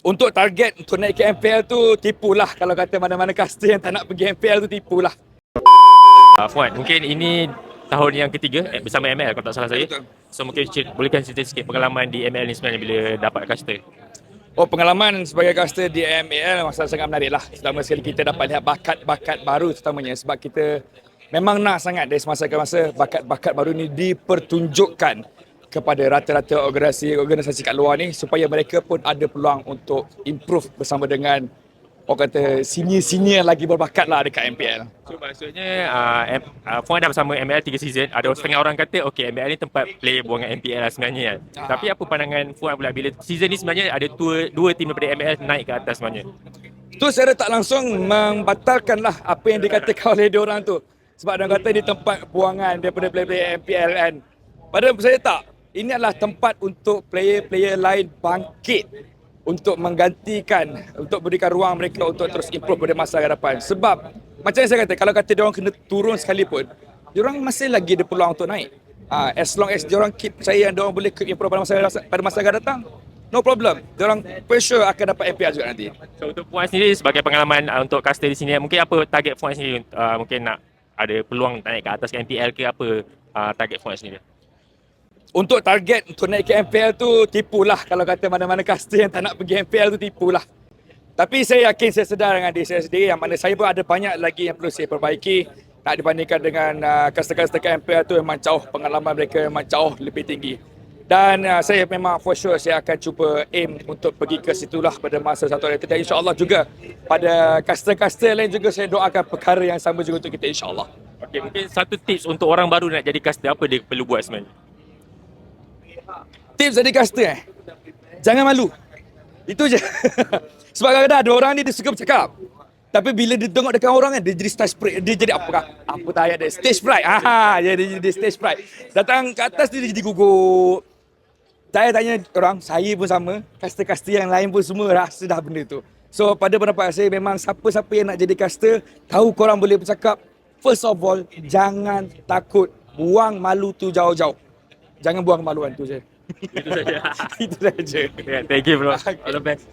Untuk target untuk naik ke MPL tu tipulah kalau kata mana-mana caster yang tak nak pergi MPL tu tipulah. Uh, Fuad, mungkin ini tahun yang ketiga eh, bersama ML kalau tak salah saya. Betul. So mungkin cer- bolehkan cerita sikit pengalaman di ML ni sebenarnya bila dapat caster. Oh pengalaman sebagai caster di MAL masa sangat menarik lah. Selama sekali kita dapat lihat bakat-bakat baru terutamanya sebab kita memang nak sangat dari semasa ke masa bakat-bakat baru ni dipertunjukkan kepada rata-rata organisasi organisasi kat luar ni supaya mereka pun ada peluang untuk improve bersama dengan orang kata senior-senior lagi berbakat lah dekat MPL. So maksudnya uh, M, uh, Fuad dah bersama ML 3 season. Ada setengah orang kata okay ML ni tempat player buangan MPL lah sebenarnya kan. Ah. Tapi apa pandangan Fuad pula bila season ni sebenarnya ada dua, dua tim daripada ML naik ke atas sebenarnya. Tu secara tak langsung membatalkan lah apa yang dikatakan oleh dia orang tu. Sebab dia kata ini tempat buangan daripada player-player MPL kan. Pada saya tak. Ini adalah tempat untuk player-player lain bangkit untuk menggantikan, untuk berikan ruang mereka untuk terus improve pada masa hadapan. Sebab macam yang saya kata, kalau kata dia orang kena turun sekalipun, dia orang masih lagi ada peluang untuk naik. Ah, as long as dia orang keep percaya yang dia orang boleh keep improve pada masa pada masa akan datang, no problem. Dia orang for sure akan dapat MPL juga nanti. So untuk Fuad sendiri sebagai pengalaman uh, untuk caster di sini mungkin apa target Fuad sendiri uh, mungkin nak ada peluang naik ke atas ke MPL ke apa uh, target Fuad sendiri. Untuk target untuk naik ke MPL tu tipulah kalau kata mana-mana caster yang tak nak pergi MPL tu tipulah. Tapi saya yakin saya sedar dengan diri saya sendiri yang mana saya pun ada banyak lagi yang perlu saya perbaiki tak dibandingkan dengan uh, caster-caster ke MPL tu memang jauh pengalaman mereka memang jauh lebih tinggi. Dan uh, saya memang for sure saya akan cuba aim untuk pergi ke situlah pada masa satu hari. Dan insyaAllah juga pada caster-caster lain juga saya doakan perkara yang sama juga untuk kita insyaAllah. Okay, mungkin satu tips untuk orang baru nak jadi caster apa dia perlu buat sebenarnya? Tips jadi caster eh. Jangan malu. Itu je. Sebab kadang-kadang ada orang ni dia suka bercakap. Tapi bila dia tengok dekat orang kan dia jadi stage fright. Dia jadi apa apa tak ayat dia stage fright. Ha dia dia jadi stage fright. Datang ke atas dia jadi gugup. Saya tanya orang, saya pun sama, caster-caster yang lain pun semua rasa dah benda tu. So pada pendapat saya memang siapa-siapa yang nak jadi caster, tahu korang boleh bercakap, first of all, jangan takut. Buang malu tu jauh-jauh. Jangan buang kemaluan tu je. Itu saja. Itu saja. yeah, thank you bro. All the best.